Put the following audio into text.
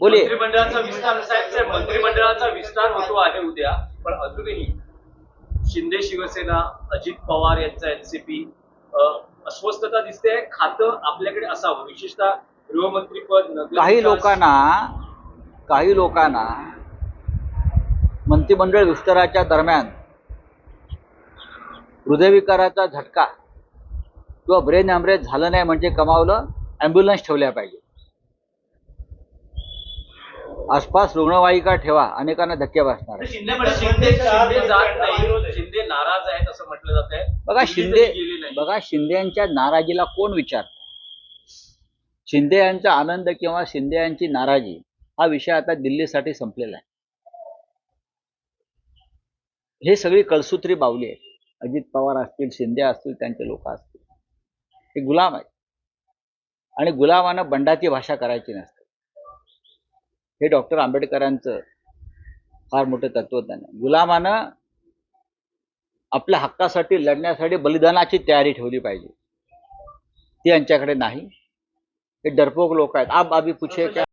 बोलिये मंत्रिमंडळाचा विस्तार साहेब मंत्रिमंडळाचा विस्तार होतो आहे उद्या पण अजूनही शिंदे शिवसेना अजित पवार यांचा एनसीपी अस्वस्थता दिसते खातं आपल्याकडे असावं. विशेषतः गृहमंत्रीपद नगर काही लोकांना काही लोकांना मंत्रिमंडळ विस्ताराच्या दरम्यान हृदयविकाराचा झटका किंवा ब्रेन हॅमरेज झालं नाही म्हणजे कमावलं ॲम्ब्युलन्स ठेवल्या पाहिजे आसपास रुग्णवाहिका ठेवा अनेकांना धक्के बसणार. शिंदे पण शिंदे शिंदे जात नाही. शिंदे नाराज आहेत असं म्हटलं जात आहे. बघा शिंदे बघा शिंदे यांच्या नाराजीला कोण विचार शिंदे यांचा आनंद किंवा शिंदे यांची नाराजी हा विषय आता दिल्लीसाठी संपलेला आहे. हे सगळी कळसूत्री बावली आहे अजित पवार असतील शिंदे असतील त्यांचे लोक असतील. हे गुलाम आहेत. आणि गुलामानं बंडाची भाषा करायची नसते. हे डॉक्टर आंबेडकरांचं फार मोठं तत्वज्ञान आहे. गुलामानं आपल्या हक्कासाठी लढण्यासाठी बलिदानाची तयारी ठेवली पाहिजे. ती यांच्याकडे नाही. हे डरपोक लोक आहेत. आप अभी पुछे क्या